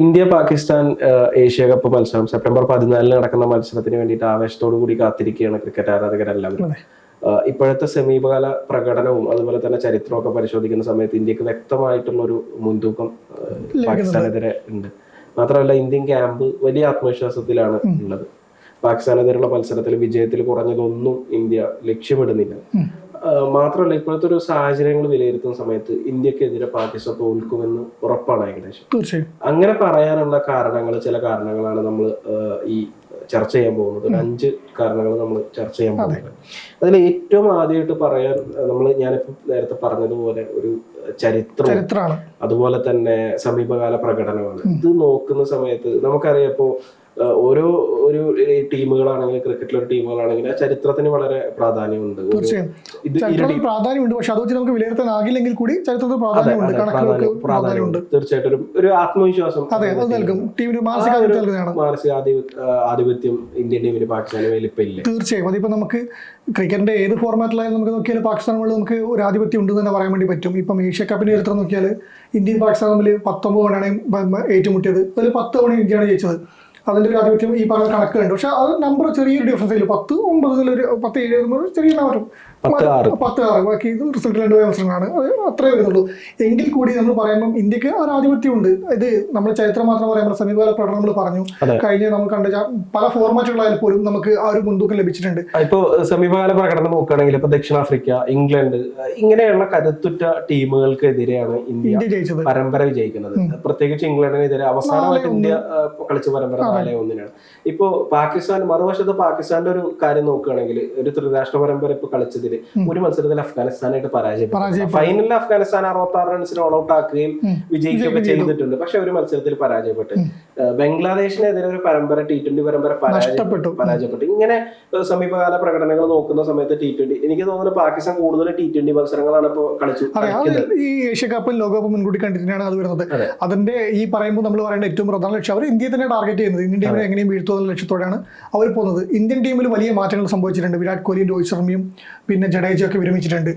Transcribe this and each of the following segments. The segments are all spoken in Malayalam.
ഇന്ത്യ പാകിസ്ഥാൻ ഏഷ്യ കപ്പ് മത്സരം സെപ്റ്റംബർ പതിനാലിന് നടക്കുന്ന മത്സരത്തിന് വേണ്ടിയിട്ട് ആവേശത്തോടു കൂടി കാത്തിരിക്കുകയാണ് ക്രിക്കറ്റ് ആരാധകരെല്ലാം ഇപ്പോഴത്തെ സമീപകാല പ്രകടനവും അതുപോലെ തന്നെ ചരിത്രമൊക്കെ പരിശോധിക്കുന്ന സമയത്ത് ഇന്ത്യയ്ക്ക് വ്യക്തമായിട്ടുള്ള ഒരു മുൻതൂക്കം പാകിസ്ഥാനെതിരെ ഉണ്ട്. മാത്രമല്ല ഇന്ത്യൻ ക്യാമ്പ് വലിയ ആത്മവിശ്വാസത്തിലാണ് ഉള്ളത്. പാകിസ്ഥാനെതിരെയുള്ള മത്സരത്തിൽ വിജയത്തിൽ കുറഞ്ഞതൊന്നും ഇന്ത്യ ലക്ഷ്യമിടുന്നില്ല. മാത്രമല്ല ഇപ്പോഴത്തെ ഒരു സാഹചര്യങ്ങൾ വിലയിരുത്തുന്ന സമയത്ത് ഇന്ത്യക്കെതിരെ പാകിസ്ഥാൻ തോൽക്കുമെന്ന് ഉറപ്പാണ് ഏകദേശം. തീർച്ചയായും. അങ്ങനെ പറയാനുള്ള കാരണങ്ങൾ ചില കാരണങ്ങളാണ് നമ്മൾ ഈ ചർച്ച ചെയ്യാൻ പോകുന്നത്. ഒരു അഞ്ച് കാരണങ്ങൾ നമ്മൾ ചർച്ച ചെയ്യാൻ പോകുന്നത്. അതിൽ ഏറ്റവും ആദ്യമായിട്ട് പറയാൻ നമ്മൾ ഞാനിപ്പോ നേരത്തെ പറഞ്ഞതുപോലെ ഒരു ചരിത്രം അതുപോലെ തന്നെ സമീപകാല പ്രകടനമാണ് ഇത് നോക്കുന്ന സമയത്ത് നമുക്കറിയാം ഇപ്പോ ഏഹ്, ഓരോ ഒരു ടീമുകളാണെങ്കിൽ ക്രിക്കറ്റിലൊരു ടീമുകളാണെങ്കിൽ ആ ചരിത്രത്തിന് വളരെ പ്രാധാന്യമുണ്ട്. തീർച്ചയായും. പ്രാധാന്യമുണ്ട്. പക്ഷെ അത് വെച്ച് നമുക്ക് വിലയിരുത്താനാകില്ലെങ്കിൽ കൂടി ചരിത്രത്തിന് പ്രാധാന്യമുണ്ട്. കണക്കുകൾക്ക് പ്രാധാന്യമുണ്ട്. തീർച്ചയായിട്ടും ഒരു ആത്മവിശ്വാസം അതെ അത് നൽകും. ടീമിന് മാനസിക മാനസിക ആധിപത്യം ഇന്ത്യൻ ടീമിന് പാകിസ്ഥാന് വലിപ്പില്ല തീർച്ചയായും. അതിപ്പോ നമുക്ക് ക്രിക്കറ്റിന്റെ ഏത് ഫോർമാറ്റിലായാലും നമുക്ക് നോക്കിയാൽ പാകിസ്ഥാൻ മുകളിൽ നമുക്ക് ഒരു ആധിപത്യം ഉണ്ടെന്ന് തന്നെ പറയാൻ വേണ്ടി പറ്റും. ഇപ്പം ഏഷ്യ കപ്പിന്റെ ചരിത്രം നോക്കിയാൽ ഇന്ത്യയും പാകിസ്ഥാൻ തമ്മിൽ പത്തൊമ്പത് തവണയാണ് ഏറ്റുമുട്ടിയത്. അതിൽ പത്ത് തവണ ഇന്ത്യയാണ് ജയിച്ചത്. അതിന്റെ ഒരു ആധിപത്യം ഈ പറഞ്ഞ കണക്കുണ്ട് പക്ഷെ അത് നമ്പർ ചെറിയൊരു ഡിഫറൻസ് ഇല്ല പത്ത് ഒമ്പത് ഒരു പത്ത് ഏഴ് ചെറിയ നമ്പറും പത്ത് ആറ്. ബാക്കി ഇത് റിസൾട്ട് രണ്ട് മത്സരങ്ങളാണ് അത് അത്രേ വരുന്നുള്ളൂ. എങ്കിൽ കൂടി നമ്മൾ പറയുമ്പോൾ ഇന്ത്യയ്ക്ക് ഒരു ആധിപത്യം ഉണ്ട് ഇത് നമ്മൾ ചരിത്രം മാത്രം പറയുമ്പോൾ സമീപകാല പ്രകടനം നമ്മൾ പറഞ്ഞു. കഴിഞ്ഞ നമ്മൾ കണ്ട പല ഫോർമാറ്റുകളായാലും പോലും നമുക്ക് ആ ഒരു മുൻതൂക്കം ലഭിച്ചിട്ടുണ്ട്. ഇപ്പോൾ സമീപകാല പ്രകടനം നോക്കുകയാണെങ്കിൽ ഇപ്പൊ ദക്ഷിണാഫ്രിക്ക ഇംഗ്ലണ്ട് ഇങ്ങനെയുള്ള കരുത്തുറ്റ ടീമുകൾക്കെതിരെയാണ് ഇന്ത്യ പരമ്പര വിജയിക്കുന്നത്. പ്രത്യേകിച്ച് ഇംഗ്ലണ്ടിനെതിരെ അവസാനമായിട്ട് ഇന്ത്യ കളിച്ച പരമ്പര നാല് ഒന്നിനാണ് ഇപ്പോ പാകിസ്ഥാൻ മറുവശത്ത് പാകിസ്ഥാന്റെ ഒരു കാര്യം നോക്കുകയാണെങ്കിൽ ഒരു ത്രിരാഷ്ട്ര പരമ്പര ഇപ്പൊ കളിച്ചതിൽ ഒരു മത്സരത്തിൽ അഫ്ഗാനിസ്ഥാനായിട്ട് പരാജയപ്പെട്ടു. ഫൈനലിൽ അഫ്ഗാനിസ്ഥാൻ അറുപത്തി ആറ് റൺസിന് ഓൾ ഔട്ട് ആക്കുകയും. വിജയിക്കുകയൊക്കെ ചെയ്തിട്ടുണ്ട്. പക്ഷെ ഒരു മത്സരത്തിൽ പരാജയപ്പെട്ടു. ബംഗ്ലാദേശിനെതിരെ ഒരു പരമ്പര ടി ട്വന്റി പരമ്പര പരാജയപ്പെട്ടു പരാജയപ്പെട്ടു. ഇങ്ങനെ സമീപകാല പ്രകടനങ്ങൾ നോക്കുന്ന സമയത്ത് ടി ട്വന്റി എനിക്ക് തോന്നുന്നു പാകിസ്ഥാൻ കൂടുതൽ ടി ട്വന്റി മത്സരങ്ങളാണ് ഇപ്പോൾ കളിച്ചു ഈ ഏഷ്യ കപ്പും ലോകകപ്പും മുൻകൂട്ടി കണ്ടിട്ടാണ് അത് വരുന്നത്. അതെ. അതിന്റെ ഈ പറയുമ്പോൾ നമ്മൾ പറയേണ്ട ഏറ്റവും പ്രധാന ലക്ഷ്യം അവർ ഇന്ത്യയെ തന്നെ ടാർഗറ്റ് ചെയ്യുന്നത്. ഇന്ത്യൻ ടീമിനെ എങ്ങനെയും വീഴ്ത്തുക എന്നുള്ള ലക്ഷ്യത്തോടെയാണ് അവർ പോകുന്നത്. ഇന്ത്യൻ ടീമിൽ വലിയ മാറ്റങ്ങൾ സംഭവിച്ചിട്ടുണ്ട്. വിരാട് കോഹ്ലിയും രോഹിത് ശർമ്മയും പിന്നെ ജഡേജയും ഒക്കെ വിരമിച്ചിട്ടുണ്ട്.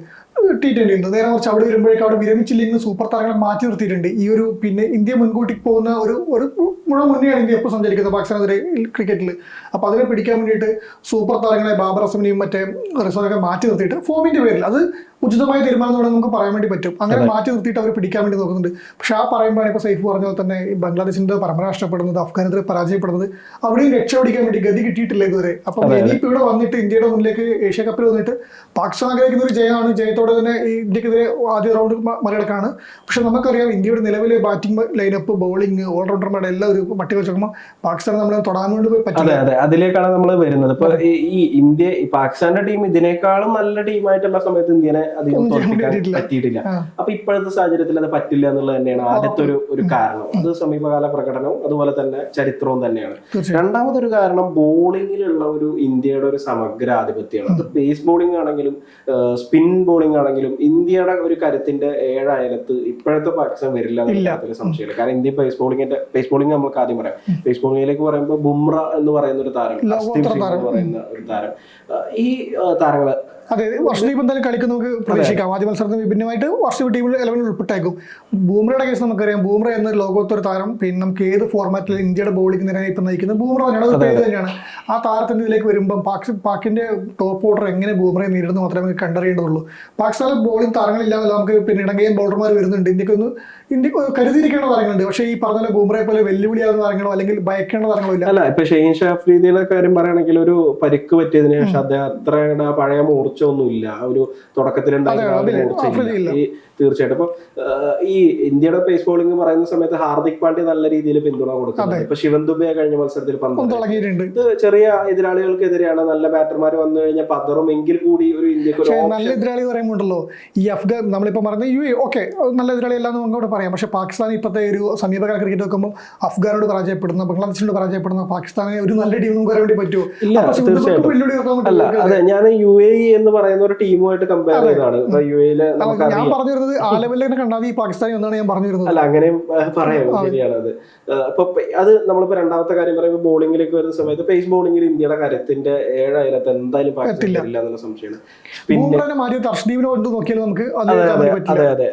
ടി ട്വന്റി ഉണ്ട്. നേരെ കുറച്ച് അവിടെ വരുമ്പോഴേക്കും അവിടെ വിരമിച്ചില്ലെങ്കിൽ സൂപ്പർ താരങ്ങളെ മാറ്റി നിർത്തിയിട്ടുണ്ട്. ഈ ഒരു പിന്നെ ഇന്ത്യ മുൻകൂട്ടി പോകുന്ന ഒരു ഒരു മുഴ മുന്നെയാണ് ഇന്ത്യ എപ്പോൾ സഞ്ചരിക്കുന്നത് പാകിസ്ഥാനെതിരെ ക്രിക്കറ്റിൽ. അപ്പോൾ അതിനെ പിടിക്കാൻ വേണ്ടിയിട്ട് സൂപ്പർ താരങ്ങളെ ബാബർ അസമിനെയും മറ്റേ റിസോർട്ടൊക്കെ മാറ്റി നിർത്തിയിട്ട് ഫോമിന്റെ പേരിൽ അത് ഉചിതമായ തീരുമാനം എന്ന് നമുക്ക് പറയാൻ വേണ്ടി പറ്റും. അങ്ങനെ മാറ്റി നിർത്തിയിട്ട് അവർ പിടിക്കാൻ വേണ്ടി നോക്കുന്നുണ്ട്. പക്ഷെ ആ പറയുമ്പോഴാണ് ഇപ്പോൾ സൈഫ് പറഞ്ഞ പോലെ തന്നെ ബംഗ്ലാദേശിന്റെ പരമ്പര നഷ്ടപ്പെടുന്നത് അഫ്ഗാനത്തിൽ പരാജയപ്പെടുന്നത് അവിടെയും രക്ഷ പിടിക്കാൻ വേണ്ടി ഗതി കിട്ടിയിട്ടില്ല ഇതുവരെ. അപ്പം ഇനിയിപ്പോൾ ഇവിടെ വന്നിട്ട് ഇന്ത്യയുടെ മുന്നിലേക്ക് ഏഷ്യ കപ്പിൽ വന്നിട്ട് പാകിസ്ഥാൻ ആഗ്രഹിക്കുന്ന ഒരു ജയമാണ്. ജയത്തോടെ തന്നെ ഇന്ത്യക്കെതിരെ ആദ്യ റൗണ്ട് മറികടക്കാണ്. പക്ഷെ നമുക്കറിയാം ഇന്ത്യയുടെ നിലവിലെ ബാറ്റിംഗ് ലൈനപ്പ് ബോളിംഗ് ഓൾറൗണ്ടർമാരുടെ എല്ലാം ഒരു പട്ടിക വെച്ച് നോക്കുമ്പോൾ പാകിസ്ഥാൻ നമ്മളെ തൊടാൻ വേണ്ടി പറ്റില്ല. അതെ അതെ. അതിലേക്കാണ് നമ്മൾ വരുന്നത്. ഇപ്പൊ ഈ- ഇന്ത്യ പാകിസ്ഥാന്റെ ടീം ഇതിനേക്കാളും നല്ല ടീമായിട്ടുള്ള സമയത്ത് ഇന്ത്യനെ അധികം പറ്റിയിട്ടില്ല. അപ്പൊ ഇപ്പോഴത്തെ സാഹചര്യത്തിൽ അത് പറ്റില്ല എന്നുള്ളത് തന്നെയാണ് ആദ്യത്തെ ഒരു ഒരു കാരണം. അത് സമീപകാല പ്രകടനവും അതുപോലെ തന്നെ ചരിത്രവും തന്നെയാണ്. രണ്ടാമതൊരു കാരണം ബോളിങ്ങിലുള്ള ഒരു ഇന്ത്യയുടെ ഒരു സമഗ്ര ആധിപത്യമാണ്. അത് പേസ് ബോളിംഗ് ആണെങ്കിലും സ്പിൻ ബോളിംഗ് ആണെങ്കിലും ഇന്ത്യയുടെ ഒരു കരുത്തിന്റെ ഏഴയലത്ത് ഇപ്പോഴത്തെ പാകിസ്ഥാൻ വരില്ല എന്നുള്ള സംശയമില്ല കാരണം ഇന്ത്യ പേസ് ബോളിങ്ങിന്റെ പേസ് ബോളിംഗ് നമുക്ക് ആദ്യം പറയാം. പേസ് ബോളിംഗിലേക്ക് പറയുമ്പോൾ ബുംറ എന്ന് പറയുന്ന ഒരു താരം പറയുന്ന ഒരു താരം. ഈ താരങ്ങൾ അതെ വർഷദീപ് എന്തായാലും കളിക്കും നമുക്ക് പ്രതീക്ഷിക്കാം. ആദ്യ മത്സരത്തിന് വിഭിന്നമായിട്ട് വർഷദീപ് ടീമിൽ ഇലവനിൽ ഉൾപ്പെട്ടേക്കും. ബൂമറയുടെ കേസ് നമുക്കറിയാം. ബൂമറ എന്ന ലോകോത്തര താരം പിന്നെ നമുക്ക് ഏത് ഫോർമാറ്റിൽ ഇന്ത്യയുടെ ബോളിംഗ് നിരയെ ഇപ്പം നയിക്കുന്നത് ബൂമറ തന്നെയാണ്. പേര് തന്നെയാണ്. ആ താരത്തിന്റെ ഇതിലേക്ക് വരുമ്പം പാക് പാക്കിന്റെ ടോപ്പ് ഓർഡർ എങ്ങനെ ബൂമറയെ നേരിടുന്നു മാത്രമേ നമുക്ക് കണ്ടറിയേണ്ടതുള്ളൂ. പാകിസ്ഥാനിൽ ബോളിംഗ് താരങ്ങളില്ലാതെ നമുക്ക് പിന്നെ ഇടങ്കയും ബോളർമാർ വരുന്നുണ്ട്. ഇന്ത്യക്കൊന്ന് ഇന്ത്യയ്ക്ക് കരുതിയിരിക്കേണ്ട താരങ്ങളുണ്ട് പക്ഷേ ഈ പറഞ്ഞ ബൂമറെ പോലെ വെല്ലുവിളിയാകുന്ന താരങ്ങളോ അല്ലെങ്കിൽ ഭയക്കേണ്ട താരങ്ങളോ ഇല്ല. അല്ല ഇപ്പൊ ഷെയ്ൻ ഷാഫ്രീദിയുടെ കാര്യം പറയുകയാണെങ്കിൽ ഒരു പരിക്ക് പറ്റിയതിന് ശേഷം അദ്ദേഹം അത്ര പഴയ മൂർച്ച ഒന്നുമില്ല ഒരു തുടക്കത്തിലുണ്ടായിരുന്ന ഈ തീർച്ചയായിട്ടും. അപ്പൊ ഈ ഇന്ത്യയുടെ പേസ് ബോളിംഗ് പറയുന്ന സമയത്ത് ഹാർദിക് പാണ്ഡ്യ നല്ല രീതിയിൽ പിന്തുണ കൊടുക്കുന്നുണ്ട്. ഇപ്പൊ ശിവൻ ദുബെ കഴിഞ്ഞ മത്സരത്തിൽ പന്ത് ഇത് ചെറിയ എതിരാളികൾക്കെതിരെയാണ് നല്ല ബാറ്റർമാർ വന്നു കഴിഞ്ഞാൽ പതറും. എങ്കിൽ കൂടി ഒരു ഇന്ത്യയ്ക്ക് നല്ല എതിരാളി പറയുമ്പോണ്ടല്ലോ ഈ അഫ്ഗാൻ നമ്മളിപ്പോൾ പറഞ്ഞ യു എ ഓക്കെ നല്ല എതിരാളി എല്ലാം നമുക്ക് അവിടെ പറയാം. പക്ഷെ പാകിസ്ഥാൻ ഇപ്പോഴത്തെ ഒരു സമീപകാല ക്രിക്കറ്റ് വെക്കുമ്പോൾ അഫ്ഗാനോട് പരാജയപ്പെടുന്ന ബംഗ്ലാദേശിനോട് പരാജയപ്പെടുന്ന പാകിസ്ഥാനെ ഒരു നല്ല ടീം നമുക്ക് വേണ്ടി പറ്റുമോ? അല്ല. അതെ ഞാൻ യു എ എന്ന് പറയുന്ന ഒരു ടീമുമായിട്ട് കമ്പയർ ചെയ്താണ് യു എയിലെ ഞാൻ നമുക്കറിയാം. പറഞ്ഞു വരുന്നത് ആ കണ്ടാൽ ഈ പാകിസ്ഥാനി എന്നാണ് ഞാൻ പറഞ്ഞു വരുന്നത് അല്ല അങ്ങനെയും പറയാം ശരിയാണ് അത്. ഇപ്പൊ അത് നമ്മളിപ്പോ രണ്ടാമത്തെ കാര്യം പറയുമ്പോൾ ബോളിംഗിലേക്ക് വരുന്ന സമയത്ത് പേസ് ബോളിംഗിൽ ഇന്ത്യയുടെ കാര്യത്തിന്റെ ഏഴായിരത്ത് എന്തായാലും പാകിസ്ഥാൻ. എന്നുള്ള സംശയമാണ്. പിന്നെ ബൂമറിനെ മാറ്റി അർഷദീപിനെ കൊണ്ട് നോക്കിയാൽ നമുക്ക് അത് അതെ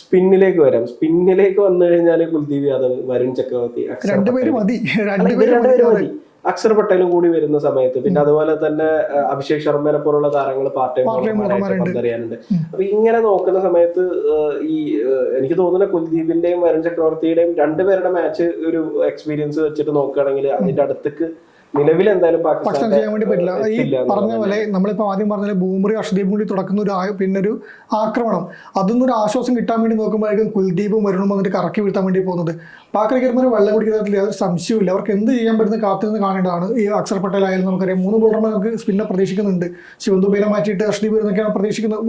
സ്പിന്നിലേക്ക് വരാം. സ്പിന്നിലേക്ക് വന്നു കഴിഞ്ഞാൽ കുൽദീപ് യാദവ് വരുൺ ചക്രവർത്തി രണ്ടുപേരും. മതി. രണ്ടുപേര് മതി. അക്ഷർ പട്ടേലും കൂടി വരുന്ന സമയത്ത് പിന്നെ അതുപോലെ തന്നെ അഭിഷേക് ശർമ്മനെ പോലുള്ള താരങ്ങൾ പാർട്ട് ടൈം അപ്പൊ ഇങ്ങനെ നോക്കുന്ന സമയത്ത് ഈ എനിക്ക് തോന്നുന്ന കുൽദീപിന്റെയും വരുൺ ചക്രവർത്തിയുടെയും രണ്ടുപേരുടെ മാച്ച് ഒരു എക്സ്പീരിയൻസ് വെച്ചിട്ട് നോക്കുകയാണെങ്കിൽ അതിന്റെ അടുത്തേക്ക് നിലവിൽ എന്തായാലും പാകിസ്ഥാൻ ചെയ്യാൻ വേണ്ടി പറ്റില്ല. ഈ പറഞ്ഞ പോലെ നമ്മളിപ്പോൾ ആദ്യം പറഞ്ഞ ബൂമറി അർഷദീപും കൂടി തുടക്കുന്ന ഒരു പിന്നെ ഒരു ആക്രമണം. അതൊന്നും ഒരു ആശ്വാസം കിട്ടാൻ വേണ്ടി നോക്കുമ്പോഴേക്കും കുൽദീപും വരുണും വന്നിട്ട് കറക്കി വീഴ്ത്താൻ വേണ്ടി പോകുന്നത്. പാക് ക്രിക്കറ്റ്മാർ വെള്ളം കുടിക്കുന്നതിൽ യാതൊരു സംശയമില്ല അവർക്ക് എന്ത് ചെയ്യാൻ പറ്റുന്ന കാത്തുനിന്ന് കാണേണ്ടതാണ്. ഈ അക്ഷർ പട്ടേൽ ആയാലും നമുക്കറിയാം മൂന്ന് ബോളർമാർ നമുക്ക് സ്പിന്നെ പ്രതീക്ഷിക്കുന്നുണ്ട്. ശിവന്തുബേനെ മാറ്റിയിട്ട് അർഷദീപ് എന്നൊക്കെയാണ് പ്രതീക്ഷിക്കുന്നത്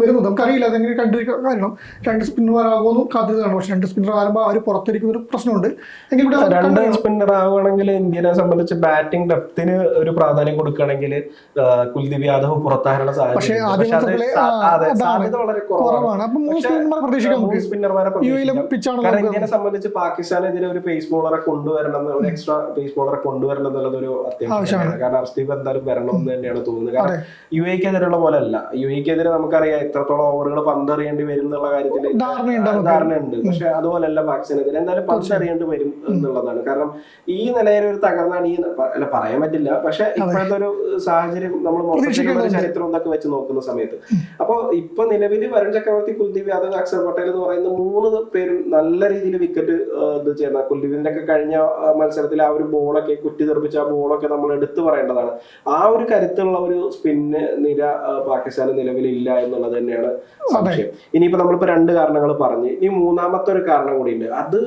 വരുന്നത്. നമുക്കറിയില്ല അതെങ്ങനെ കണ്ടിരിക്കാൻ കാരണം രണ്ട് സ്പിന്നർമാരാകുമെന്നും കാണും പക്ഷെ രണ്ട് സ്പിന്നർ ആകുമ്പോൾ അവർ പുറത്തിരിക്കുന്ന ഒരു പ്രശ്നമുണ്ട്. എങ്കിൽ കൂടെ രണ്ട് സ്പിന്നർ ആവുകയാണെങ്കിൽ ഇന്ത്യനെ സംബന്ധിച്ച് ബാറ്റിംഗ് ഡെപ്തിന് ഒരു പ്രാധാന്യം കൊടുക്കുകയാണെങ്കിൽ കുൽദീപ് യാദവ് പുറത്താകാനുള്ള സാധ്യത വളരെ കുറവാണ്. സ്പിന്നർമാരെ സംബന്ധിച്ച് നമുക്ക് പാകിസ്ഥാനെതിരെ ഒരു പേസ് ബോളറെ കൊണ്ടുവരണം ഒരു എക്സ്ട്രാ പേസ് ബോളറെ കൊണ്ടുവരണം എന്നുള്ളത് ഒരു അത്യാവശ്യമാണ് കാരണം അർസ്തീഫ് എന്തായാലും വരണം എന്ന് തന്നെയാണ് തോന്നുന്നത്. കാരണം യു എക്കെതിരെയുള്ള പോലെ അല്ല. യു എക്കെതിരെ നമുക്കറിയാം എത്രത്തോളം ഓവറുകൾ പന്തെറിയേണ്ടി വരും എന്നുള്ള കാര്യത്തിൽ ധാരണയുണ്ട് പക്ഷെ അതുപോലല്ല പാകിസ്ഥാനെതിരെ. എന്തായാലും പന്തെറിയേണ്ടി വരും എന്നുള്ളതാണ്. കാരണം ഈ നിലയിൽ ഒരു തകർന്നാണ് ഈ അല്ല പറയാൻ പറ്റില്ല. പക്ഷെ ഇപ്പോഴത്തെ ഒരു സാഹചര്യം നമ്മൾ ചരിത്രം എന്തൊക്കെ വെച്ച് നോക്കുന്ന സമയത്ത്. അപ്പൊ ഇപ്പൊ നിലവിൽ വരുൺ ചക്രവർത്തി കുൽദീപ് യാദവ് അക്ഷർ പട്ടേൽ എന്ന് പറയുന്ന മൂന്ന് പേരും നല്ല രീതിയിൽ വിക്കറ്റ് ഇത് ചെയ്യുന്ന കുൽദീപിന്റെ ഒക്കെ കഴിഞ്ഞ മത്സരത്തിൽ ആ ഒരു ബോളൊക്കെ കുറ്റി തെറിപ്പിച്ച ആ ബോളൊക്കെ നമ്മൾ എടുത്തു പറയേണ്ടതാണ്. ആ ഒരു കരുത്തുള്ള ഒരു സ്പിന്ന് നിര പാകിസ്ഥാന് നിലവിലില്ല എന്നുള്ളത് തന്നെയാണ് സംശയം. ഇനിയിപ്പോ നമ്മളിപ്പോ രണ്ട് കാരണങ്ങൾ പറഞ്ഞു. ഇനി മൂന്നാമത്തെ ഒരു കാരണം കൂടി ഉണ്ട് അത്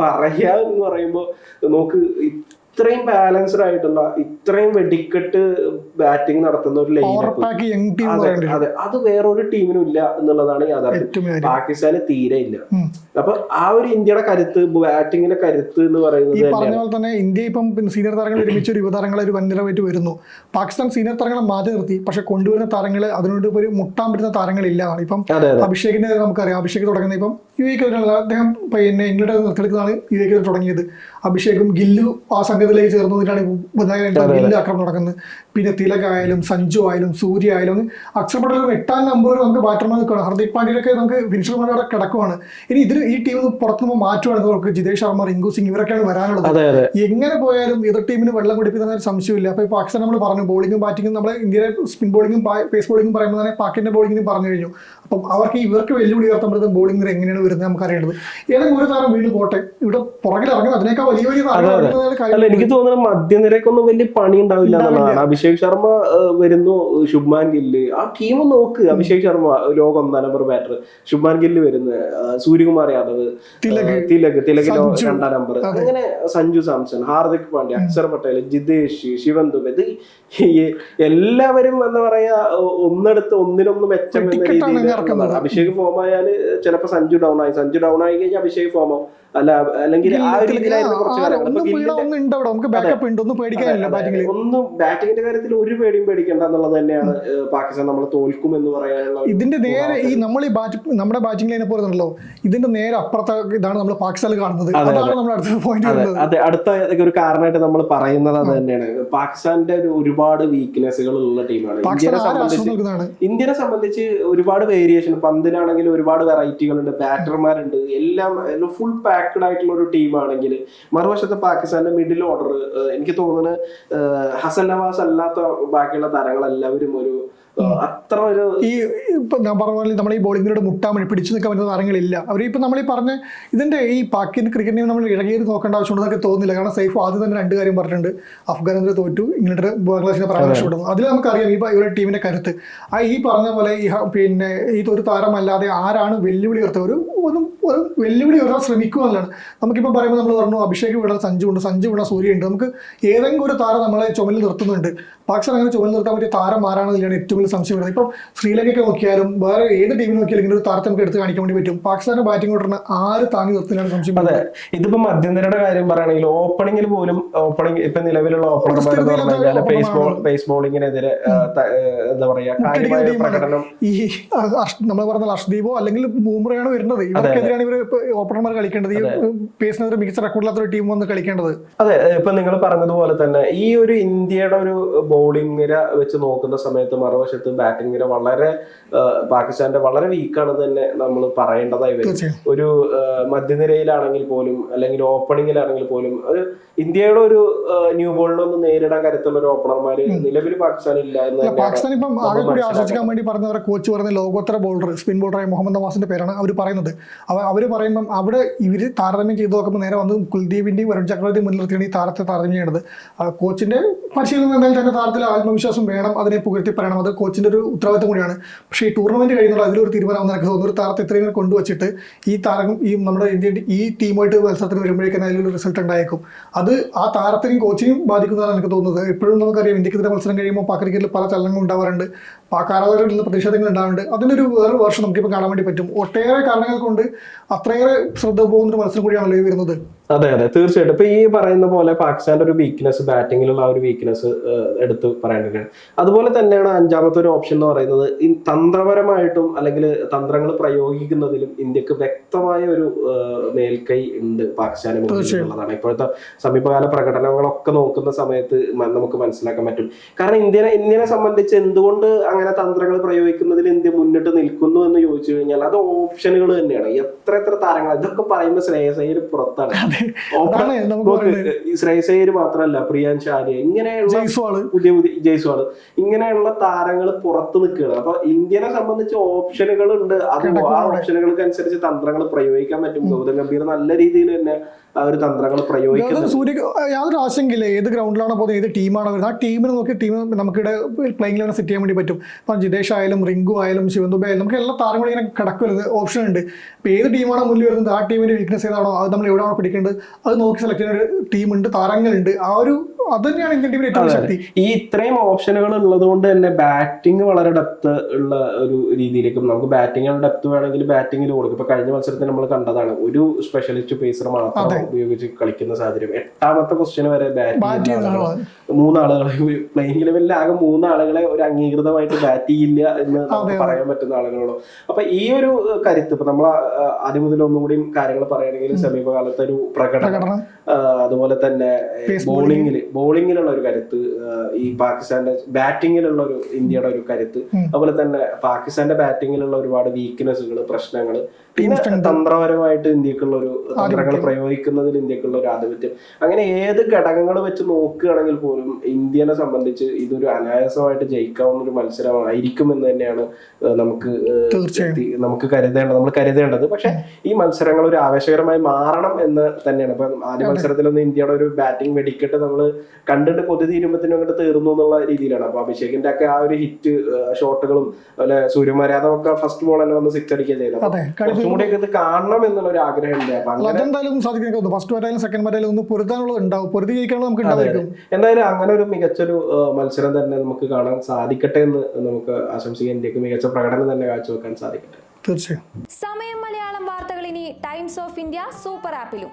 പറയാ എന്ന് പറയുമ്പോ നോക്ക് ഇത്രയും ബാലൻസ്ഡ് ആയിട്ടുള്ള ഇത്രയും വെടിക്കെട്ട് ബാറ്റിംഗ് നടത്തുന്ന ഒരു ലൈൻ അതെ അതെ. വേറൊരു ടീമിനും ഇല്ല എന്നുള്ളതാണ് യാഥാർത്ഥ്യം. പാകിസ്ഥാന് തീരെ ഇല്ല. അപ്പൊ ആ ഒരു ഇന്ത്യയുടെ കരുത്ത് ബാറ്റിങ്ങിന്റെ കരുത്ത് എന്ന് പറയുന്നത് പറഞ്ഞ പോലെ തന്നെ ഇന്ത്യ ഇപ്പം സീനിയർ താരങ്ങൾ ഒരുമിച്ച് ഒരു യുവതാരങ്ങളെ ഒരു വൻനിരവായിട്ട് വരുന്നു. പാകിസ്ഥാൻ സീനിയർ താരങ്ങളെ മാറ്റി നിർത്തി. പക്ഷെ കൊണ്ടുവരുന്ന താരങ്ങൾ അതിനോട് ഒരു മുട്ടാൻ പറ്റുന്ന താരങ്ങളില്ല. ഇപ്പം അഭിഷേകിന്റെ നമുക്കറിയാം. അഭിഷേക് തുടങ്ങുന്ന ഇപ്പം യു എക്കെതിരാണ് അദ്ദേഹം പിന്നെ ഇംഗ്ലണ്ട് നിർത്തിയെടുക്കുന്നതാണ് യു എക്കെതിരെ തുടങ്ങിയത്. അഭിഷേകും ഗില്ലു ആ സംഘത്തിലേക്ക് ചേർന്നതിനാണ് ഗില്ല് ആക്രമണം നടക്കുന്നത്. പിന്നെ തിലകായാലും സഞ്ജു ആയാലും സൂര്യ ആയാലും അക്ഷർ പട്ടേലും എട്ടാം നമ്പർ നമുക്ക് ബാറ്റർമാർ നിൽക്കുകയാണ് ഹർദിക് പാണ്ഡ്യയിലൊക്കെ നമുക്ക് ഫിനിഷർമാരുടെ അവിടെ കിടക്കുവാണ്. ഇനി ഇതിൽ ഈ ടീം പുറത്തു നിന്ന് മാറ്റുവാണെങ്കിൽ നമുക്ക് ജിതേഷ് ശർമ്മ റിങ്കു സിംഗ് ഇവരൊക്കെയാണ് വരാനുള്ളത്. എങ്ങനെ പോയാലും എതിർ ടീമിന് വെള്ളം കുടിപ്പിക്കുന്ന ഒരു സംശയമില്ല അപ്പോൾ പാകിസ്ഥാൻ നമ്മൾ പറഞ്ഞു ബോളിങ്ങും ബാറ്റിങ്ങും നമ്മുടെ ഇന്ത്യയിലെ സ്പിൻ ബോളിങ്ങും പേസ് ബോളിങ്ങും പറയുമ്പോൾ തന്നെ പാക്കിന്റെ ബോളിങ്ങിനും പറഞ്ഞു കഴിഞ്ഞു. അപ്പം അവർക്ക് ഇവർക്ക് വെല്ലുവിളി ഉയർത്താൻ പറ്റുന്ന ബോളിംഗ് എങ്ങനെയാണ് വരുന്നത് നമുക്ക് അറിയേണ്ടത്. ഏതെങ്കിലും ഒരു താരം വീണ്ടും പോട്ടെ. ഇവിടെ പുറകിൽ ഇറങ്ങുന്നത് അതിനേക്കാൾ വലിയ വലിയ എനിക്ക് തോന്നുന്നത് മധ്യനിരക്കൊന്നും വലിയ പണി ഉണ്ടാവില്ല എന്നുള്ളതാണ് അഭിഷേക് ശർമ്മ വരുന്നു ശുഭ്മാൻ ഗില്ല്. ആ ടീം നോക്ക് അഭിഷേക് ശർമ്മ ലോക ഒന്നാം നമ്പർ ബാറ്റർ ശുഭ്മാൻ ഗില്ല് വരുന്നു സൂര്യകുമാർ യാദവ് തിലക്, തിലക് തിലക് രണ്ടാം നമ്പർ അങ്ങനെ സഞ്ജു സാംസൺ ഹാർദിക് പാണ്ഡ്യ അക്ഷർ പട്ടേൽ ജിതേഷ് ശിവൻ ദുബെ. ഇത് എല്ലാവരും എന്താ പറയാ ഒന്നെടുത്ത് ഒന്നിനൊന്ന് മെച്ചം എന്ന രീതിയിൽ അഭിഷേക് ഫോം ആയാൽ ചിലപ്പോ സഞ്ജു ഡൗൺ ആയി. സഞ്ജു ഡൗൺ ആയി കഴിഞ്ഞാൽ അഭിഷേക് ഫോം ആവും. അല്ല അല്ലെങ്കിൽ ആ ഒരു രീതിയിലായിരുന്നു കുറച്ച് ബാറ്റിംഗിൽ ഒന്നും ബാറ്റിംഗിന്റെ കാര്യത്തിൽ ഒരു പേടിയും പേടിക്കണ്ട എന്നുള്ളത് തന്നെയാണ് പാകിസ്ഥാൻ നമ്മൾ തോൽക്കും എന്ന് പറയാനുള്ള ഇതിന്റെ നേരെ ഈ നമ്മൾ ഈ ബാറ്റ് നമ്മുടെ ബാറ്റിംഗ് ലൈനെ പോലെ ഉണ്ടല്ലോ ഇതിന്റെ നേരെ അപ്പുറത്തെ ഇതാണ് നമ്മൾ പാകിസ്ഥാനിൽ കാണുന്നത്. അതാണ് നമ്മൾ അടുത്ത പോയിന്റ് അതെ അടുത്ത ഒരു കാരണമായിട്ട് നമ്മൾ പറയുന്നത് അത് തന്നെയാണ്. പാകിസ്ഥാന്റെ ഒരു ഒരുപാട് വീക്ക്നെസ്സുകൾ ഉള്ള ടീമാണ് ഇന്ത്യനെ സംബന്ധിച്ച് ഇന്ത്യനെ സംബന്ധിച്ച് ഒരുപാട് വേരിയേഷൻ പന്തിനാണെങ്കിൽ ഒരുപാട് വെറൈറ്റികളുണ്ട് ബാറ്റർമാരുണ്ട് എല്ലാം ഫുൾ പാക്ഡ് ആയിട്ടുള്ള ഒരു ടീമാണെങ്കിൽ മറുവശത്ത് പാകിസ്ഥാന്റെ മിഡിൽ ഓർഡർ എനിക്ക് തോന്നുന്നത് ഹസൻ നവാസ് അല്ലാത്ത ബാക്കിയുള്ള താരങ്ങളെല്ലാവരും ഒരു അത്ര ഒരു ഈ ഇപ്പൊ ഞാൻ പറഞ്ഞ പോലെ നമ്മൾ ഈ ബോളിങ്ങിനോട് മുട്ടാൻ വേണ്ടി പിടിച്ചു നിൽക്കാൻ പറ്റുന്ന താരങ്ങളില്ല. അവർ ഇപ്പൊ നമ്മൾ ഈ പറഞ്ഞ ഇതിന്റെ ഈ പാക്കിന് ക്രിക്കറ്റിനെ നമ്മൾ ഇഴകിയത് നോക്കേണ്ട ആവശ്യമുണ്ടെന്നൊക്കെ തോന്നുന്നില്ല. കാരണം സൈഫ് ആദ്യം തന്നെ രണ്ട് കാര്യം പറഞ്ഞിട്ടുണ്ട്. അഫ്ഗാനെതിരെ തോറ്റു ഇംഗ്ലണ്ടിന്റെ ബംഗ്ലാദേശിനെ പരാമർശപ്പെടുന്നു അതിൽ നമുക്കറിയാം ഈ ഇവരുടെ ടീമിന്റെ കരുത്ത്. ആ ഈ പറഞ്ഞ പോലെ ഈ പിന്നെ ഈ ഒരു താരമല്ലാതെ ആരാണ് വെല്ലുവിളി ഉയർത്തുക ഒരു വെല്ലുവിളി ഉയർത്താൻ ശ്രമിക്കുക എന്നുള്ളതാണ്. നമുക്കിപ്പോൾ പറയുമ്പോൾ നമ്മൾ പറഞ്ഞു അഭിഷേക് വിടാൻ സഞ്ജു ഉണ്ട് സഞ്ജു വിടാൻ സൂര്യ ഉണ്ട്. നമുക്ക് ഏതെങ്കിലും ഒരു താരം നമ്മളെ ചുമലിൽ നിർത്തുന്നുണ്ട്. പാകിസ്ഥാൻ അങ്ങനെ ചുമലിൽ നിർത്താൻ പറ്റിയ താരം ആരാണെന്നില്ലാണ് ഏറ്റവും വലിയ സംശയം വരുന്നത്. ഇപ്പം ശ്രീലങ്കയ്ക്ക് നോക്കിയാലും വേറെ ഏത് ടീമിൽ നോക്കിയാലും ഇങ്ങനെ ഒരു താരത്തെ നമുക്ക് എടുത്ത് കാണിക്കാൻ വേണ്ടി പറ്റും. പാകിസ്ഥാന്റെ ബാറ്റിംഗ് കൊണ്ടിരുന്ന ആര് താങ്ങി നിർത്തുന്നതാണ് സംശയം അതെ. ഇതിപ്പോ മധ്യനിരയുടെ കാര്യം പറയുകയാണെങ്കിൽ ഓപ്പണിംഗിൽ പോലും ഓപ്പണിംഗ് ഇപ്പൊ നിലവിലുള്ള ഓപ്പണർമാർ പേസ് ബോൾ പേസ് ബോളിങ്ങിനെതിരെ എന്താ പറയുക കാര്യമായ പ്രകടനം. ഈ നമ്മൾ പറഞ്ഞ അർഷ്ദീപോ അല്ലെങ്കിൽ ബൂമറയാണ് വരുന്നത്. ഇവർക്കെതിരെയാണ് ഇവർ ഓപ്പണർമാർ കളിക്കേണ്ടത്. ഈ പേസിനെതിരെ മികച്ച റെക്കോർഡില്ലാത്ത ഒരു ടീം വന്ന് കളിക്കേണ്ടത്. അതെ ഇപ്പൊ നിങ്ങൾ പറഞ്ഞതുപോലെ തന്നെ ഈ ഒരു ഇന്ത്യയുടെ ഒരു ബോളിംഗ് നിര വെച്ച് നോക്കുന്ന സമയത്ത് മറുവശത്ത് ബാറ്റിംഗ് നിര വളരെ പാകിസ്ഥാന്റെ വളരെ വീക്കാണ് തന്നെ നമ്മൾ പറയേണ്ടതായി വരും. ഒരു മധ്യനിരയിലാണെങ്കിൽ പോലും അല്ലെങ്കിൽ ഓപ്പണിങ്ങിലാണെങ്കിൽ പോലും ഒരു ഇന്ത്യയുടെ ഒരു ന്യൂ ബോളിനൊന്നും നേരിടാൻ കരുത്തുള്ള ഒരു ഓപ്പണർമാർ നിലവിൽ പാകിസ്ഥാൻ ഇല്ല എന്ന് പാകിസ്ഥാൻ ഇപ്പം ആകെ കൂടി. ആശ്വസിക്കാൻ വേണ്ടി പറഞ്ഞവരെ കോച്ച് പറഞ്ഞ ലോകോത്തര ബോളർ സ്പിൻ ബോളറായ മുഹമ്മദ് നവാസിന്റെ പേരാണ് അവർ പറയുന്നത്. അവ അവർ പറയുമ്പം അവിടെ ഇവർ താരതമ്യം ചെയ്ത് നോക്കുമ്പോൾ നേരെ വന്ന് കുൽദീപിന്റെയും വരുൺ ചക്രവർത്തി മുൻനിർത്തിയാണ് ഈ താരത്തെ താരതമ്യം ചെയ്യേണ്ടത് കോച്ചിന്റെ പരിശീലനം എന്തായാലും തന്നെ താരത്തിൽ ആത്മവിശ്വാസം വേണം അതിനെ പുകഴ്ത്തി പറയണം. അത് കോച്ചിന്റെ ഒരു ഉത്തരവാദിത്തം കൂടിയാണ്. പക്ഷേ ഈ ടൂർണമെന്റ് കഴിയുന്നുള്ള അതിലൊരു തീരുമാനം എനിക്ക് തോന്നുന്നു. ഒരു താരത്തെ ഇത്രയും കൊണ്ടുവച്ചിട്ട് ഈ താരം ഈ നമ്മുടെ ഇന്ത്യ ഈ ടീമായിട്ട് മത്സരത്തിന് വരുമ്പോഴേക്കും അതിലൊരു റിസൾട്ട് ഉണ്ടായേക്കും. അത് ആ താരത്തിനെയും കോച്ചിനെയും ബാധിക്കുന്നതാണ് എനിക്ക് തോന്നുന്നത്. എപ്പോഴും നമുക്കറിയാം ഇന്ത്യയ്ക്ക് ഇന്ത്യക്കെതിരെ മത്സരം കഴിയുമ്പോൾ പാക് ക്രിക്കറ്റിൽ പല ചലനങ്ങൾ ഉണ്ടാവാറുണ്ട്. പാക് ആരാധകരിൽ നിന്ന് പ്രതിഷേധങ്ങൾ ഉണ്ടാവുന്നുണ്ട് അതിന്റെ ഒരു വർഷം നമുക്കിപ്പോൾ കാണാൻ വേണ്ടി പറ്റും. ഒട്ടേറെ കാരണങ്ങൾ കൊണ്ട് അത്രയേറെ ശ്രദ്ധ പോകുന്ന ഒരു മത്സരം കൂടിയാണല്ലോ വരുന്നത്. അതെ അതെ. തീർച്ചയായിട്ടും. ഇപ്പൊ ഈ പറയുന്ന പോലെ പാകിസ്ഥാന്റെ ഒരു വീക്ക്നെസ് ബാറ്റിംഗിലുള്ള ആ ഒരു വീക്ക്നെസ് എടുത്ത് പറയേണ്ടതാണ്. അതുപോലെ തന്നെയാണ് അഞ്ചാമത്തെ ഒരു ഓപ്ഷൻ എന്ന് പറയുന്നത്. ഈ തന്ത്രപരമായിട്ടും അല്ലെങ്കിൽ തന്ത്രങ്ങൾ പ്രയോഗിക്കുന്നതിലും ഇന്ത്യയ്ക്ക് വ്യക്തമായ ഒരു മേൽക്കൈ ഉണ്ട് പാകിസ്ഥാനെ എന്നുള്ളതാണ്. ഇപ്പോഴത്തെ സമീപകാല പ്രകടനങ്ങളൊക്കെ നോക്കുന്ന സമയത്ത് നമുക്ക് മനസ്സിലാക്കാൻ പറ്റും. കാരണം ഇന്ത്യനെ ഇന്ത്യനെ സംബന്ധിച്ച് എന്തുകൊണ്ട് അങ്ങനെ തന്ത്രങ്ങൾ പ്രയോഗിക്കുന്നതിൽ ഇന്ത്യ മുന്നിട്ട് നിൽക്കുന്നു എന്ന് ചോദിച്ചു കഴിഞ്ഞാൽ അത് ഓപ്ഷനുകൾ തന്നെയാണ്. എത്ര എത്ര താരങ്ങൾ ഇതൊക്കെ പറയുമ്പോൾ ശ്രേയസയിൽ പുറത്താണ്. ശ്രേയസയ്യർ മാത്രമല്ല പ്രിയാൻ ഷാരിയ ഇങ്ങനെയുള്ള പുതിയ പുതിയ ജയ്സ്വാൾ. ഇങ്ങനെയുള്ള താരങ്ങൾ പുറത്ത് നിൽക്കുകയാണ്. അപ്പൊ ഇന്ത്യനെ സംബന്ധിച്ച് ഓപ്ഷനുകൾ ഉണ്ട്. അത് ആ ഓപ്ഷനുകൾക്ക് അനുസരിച്ച് തന്ത്രങ്ങൾ പ്രയോഗിക്കാൻ പറ്റും. ഗൗതം ഗംഭീർ നല്ല രീതിയിൽ തന്നെ ആ ഒരു തന്ത്രങ്ങൾ സൂര്യ യാതൊരു ആശങ്കയില്ല. ഏത് ഗ്രൗണ്ടിലാണോ പോകുന്നത് ഏത് ടീമാണോ വരുന്നത് ആ ടീമിനെ നോക്കി ടീം നമുക്കിവിടെ പ്ലേയിങ് ലെവൻ സെറ്റ് ചെയ്യാൻ വേണ്ടി പറ്റും. ഇപ്പം ജിതേഷ് ആയാലും റിങ്കു ആയാലും ശിവന്തുബ ആയാലും നമുക്ക് എല്ലാ താരങ്ങളും ഇങ്ങനെ കിടക്കുമല്ലോ ഓപ്ഷൻ ഉണ്ട്. ഇപ്പം ഏത് ടീമാണോ മുന്നിൽ വരുന്നത് ആ ടീമിന്റെ വീക്ക്നസ് ഏതാണോ അത് നമ്മൾ എവിടെയാണോ പിടിക്കേണ്ടത് അത് നോക്കി സെലക്ട് ചെയ്യുന്ന ഒരു ടീമുണ്ട് താരങ്ങളുണ്ട്. ആ ഒരു അത് തന്നെയാണ് ഇന്ത്യൻ ടീമിന്റെ ഏറ്റവും ശക്തി. ഈ ഇത്രയും ഓപ്ഷനുകൾ ഉള്ളത് കൊണ്ട് തന്നെ ബാറ്റിംഗ് വളരെ ഡെപ്ത് ഉള്ള ഒരു രീതിയിലേക്കും നമുക്ക് ബാറ്റിംഗ് ഡെപ്ത് വേണമെങ്കിൽ ബാറ്റിംഗിൽ കൊടുക്കും. ഇപ്പൊ കഴിഞ്ഞ മത്സരത്തിൽ നമ്മൾ കണ്ടതാണ് ഒരു സ്പെഷ്യലിസ്റ്റ് പേസർ മാത്രം ഉപയോഗിച്ച് കളിക്കുന്ന സാഹചര്യം. എട്ടാമത്തെ ക്വസ്റ്റ്യൻ വരെ ബാറ്റിംഗ് ബാറ്റ് മൂന്നാളുകളെ പ്ലേയിങ് ലെവലിൽ ആകെ മൂന്നാളുകളെ ഒരു അംഗീകൃതമായിട്ട് ബാറ്റ് ചെയ്യില്ല എന്ന് പറയാൻ പറ്റുന്ന ആളുകളോ അപ്പൊ ഈ ഒരു കരുത്ത് ഇപ്പൊ നമ്മൾ ആദ്യം മുതൽ ഒന്നുകൂടി കാര്യങ്ങൾ പറയുകയാണെങ്കിൽ സമീപകാലത്തെ ഒരു പ്രകടനം. അതുപോലെ തന്നെ ബോളിംഗിൽ ബോളിംഗിലുള്ള ബോളിങ്ങിലുള്ള ഒരു കരുത്ത് ഈ പാകിസ്ഥാന്റെ ബാറ്റിങ്ങിലുള്ള ഒരു ഇന്ത്യയുടെ ഒരു കരുത്ത് അതുപോലെ തന്നെ പാകിസ്ഥാന്റെ ബാറ്റിങ്ങിലുള്ള ഒരുപാട് വീക്ക്നെസ്സുകൾ പ്രശ്നങ്ങൾ പിന്നെ തന്ത്രപരമായിട്ട് ഇന്ത്യക്കുള്ള ഒരു തന്ത്രങ്ങൾ പ്രയോഗിക്കുന്നതിൽ ഇന്ത്യക്കുള്ള ഒരു ആധിപത്യം. അങ്ങനെ ഏത് ഘടകങ്ങൾ വെച്ച് നോക്കുകയാണെങ്കിൽ പോലും ഇന്ത്യനെ സംബന്ധിച്ച് ഇതൊരു അനായാസമായിട്ട് ജയിക്കാവുന്ന ഒരു മത്സരമായിരിക്കും എന്ന് തന്നെയാണ് നമുക്ക് നമുക്ക് കരുതേണ്ടത് നമ്മൾ കരുതേണ്ടത്. പക്ഷെ ഈ മത്സരങ്ങൾ ഒരു ആവേശകരമായി മാറണം എന്ന് തന്നെയാണ്. അപ്പൊ ആദ്യ മത്സരത്തിലൊന്നും ഇന്ത്യയുടെ ഒരു ബാറ്റിംഗ് വെടിക്കെട്ട് നമ്മൾ കണ്ടിട്ട് കൊതി തീരുമ്പത്തിനും അങ്ങോട്ട് തീർന്നു എന്നുള്ള രീതിയിലാണ്. അപ്പൊ അഭിഷേകിന്റെ ഒക്കെ ആ ഒരു ഹിറ്റ് ഷോട്ടുകളും അതുപോലെ സൂര്യമര്യാദ ഒക്കെ ഫസ്റ്റ് ബോൾ തന്നെ വന്ന് സിക്സ് അടിക്കുക ചെയ്തത് കൂടെ കുറച്ചും ഇത് കാണണം എന്നുള്ള ഒരു ആഗ്രഹം അതെന്തായാലും സാധിക്കും ഫസ്റ്റ് സെക്കൻഡ് ഒന്ന് പൊരുത്താനുള്ളത് ഉണ്ടാവും. പൊരുതി ജയിക്കാനുള്ളത് നമുക്ക് എന്തായാലും അങ്ങനെ ഒരു മികച്ചൊരു മത്സരം തന്നെ നമുക്ക് കാണാൻ സാധിക്കട്ടെ എന്ന് നമുക്ക് ആശംസിക്കാൻ ഇന്ത്യയ്ക്ക് മികച്ച പ്രകടനം തന്നെ കാഴ്ചവെക്കാൻ സാധിക്കട്ടെ. തീർച്ചയായും. സമയം മലയാളം വാർത്തകൾ ഇനി ടൈംസ് ഓഫ് ഇന്ത്യ സൂപ്പർ ആപ്പിലും